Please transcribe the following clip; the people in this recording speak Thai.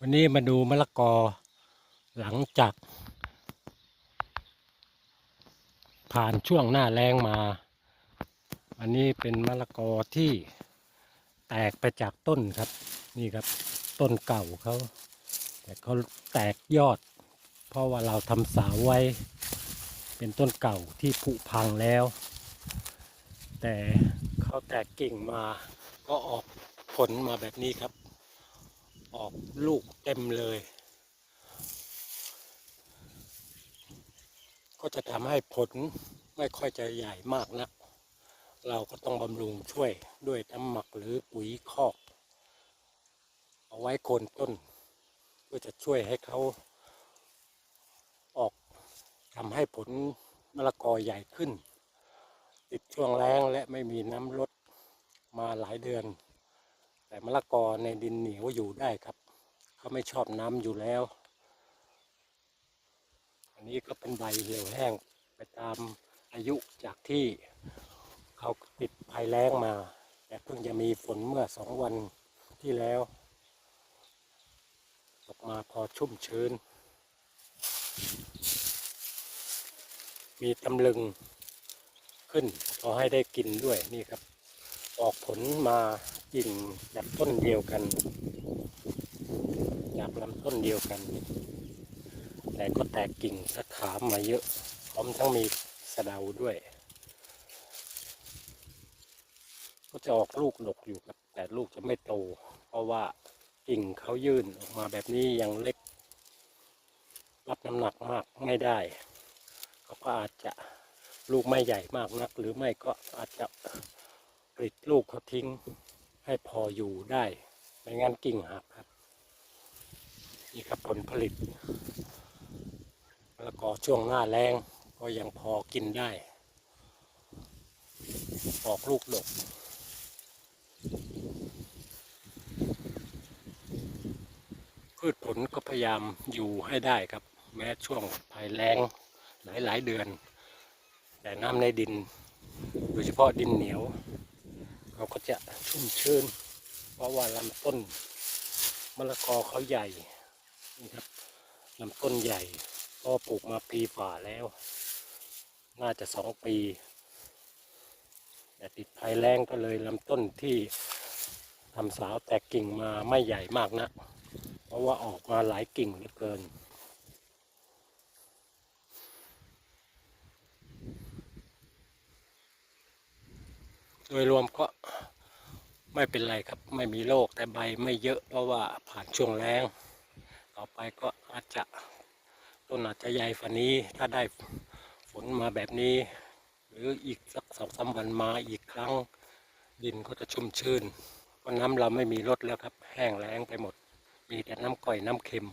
วันนี้มาดูมะละกอหลังจาก ผ่านช่วงหน้าแรงมา อันนี้เป็นมะละกอที่แตกไปจากต้นครับ นี่ครับต้นเก่าเขาแต่เขาแตกยอด เพราะว่าเราทำสาวไว้ เป็นต้นเก่าที่ผุพังแล้ว แต่เขาแตกกิ่งมาก็ออกผลมาแบบนี้ครับ ออกลูกเต็มเลย ก็จะทำให้ผลไม่ค่อยจะใหญ่มากนะเราก็ต้องบำรุงช่วยด้วยน้ำหมักหรือปุ๋ยคอก เอาไว้โคนต้นเพื่อจะช่วยให้เขาออกทำให้ผลมะละกอใหญ่ขึ้น ติดช่วงแรงและไม่มีน้ำลดมาหลายเดือน แต่มะละกอในดินเหนียวอยู่ได้ครับ เขาไม่ชอบน้ำอยู่แล้ว อันนี้ก็เป็นใบเหี่ยวแห้งไปตามอายุจากที่เขาติดภัยแล้งมา แต่เพิ่งจะมีฝนเมื่อสองวันที่แล้วตกมาพอชุ่มชื้น มีตำลึงขึ้นพอให้ได้กินด้วยนี่ครับ ออกผลมา กิ่งจากต้นเดียวกัน จากลำต้นเดียวกัน แต่ก็แตกกิ่งสะขามาเยอะพร้อมทั้งมีสะเดาด้วย ก็จะออกลูกดกอยู่ครับแต่ลูกจะไม่โต เพราะว่ากิ่งเขายื่นออกมาแบบนี้ยังเล็ก รับน้ำหนักมากไม่ได้เขาก็อาจจะลูกไม่ใหญ่มากนัก หรือไม่ก็อาจจะปลิดลูกเขาทิ้ง ให้พออยู่ได้ ไม่งั้นกิ่งหักครับ นี่ครับผลผลิต แล้วก็ช่วงหน้าแรงก็ยังพอกินได้ ออกลูกดกพืชผลก็พยายามอยู่ให้ได้ครับ แม้ช่วงภัยแล้งหลาย ๆ เดือน แต่น้ำในดิน โดยเฉพาะดินเหนียว เราก็จะชุ่มชื้น เพราะว่าลำต้นมะละกอเขาใหญ่นี่ครับลำต้นใหญ่ก็ปลูกมาปีฝ่าแล้ว น่าจะสองปีแต่ติดภัยแรงก็เลยลำต้นที่ทำสาวแตกกิ่งมาไม่ใหญ่มากนะเพราะว่าออกมาหลายกิ่งเหลือเกินโดยรวมก็ ไม่เป็นไรครับไม่มีโรคแต่ใบไม่เยอะเพราะว่าผ่านช่วงแรงต่อไปก็อาจจะต้นอาจจะใหญ่ฝันนี้ถ้าได้ฝนมาแบบนี้ หรืออีกสักสองสามวันมาอีกครั้ง ดินก็จะชุ่มชื้นเพราะน้ำเราไม่มีรดแล้วครับ แห้งแล้งไปหมด มีแต่น้ำก่อยน้ำเค็ม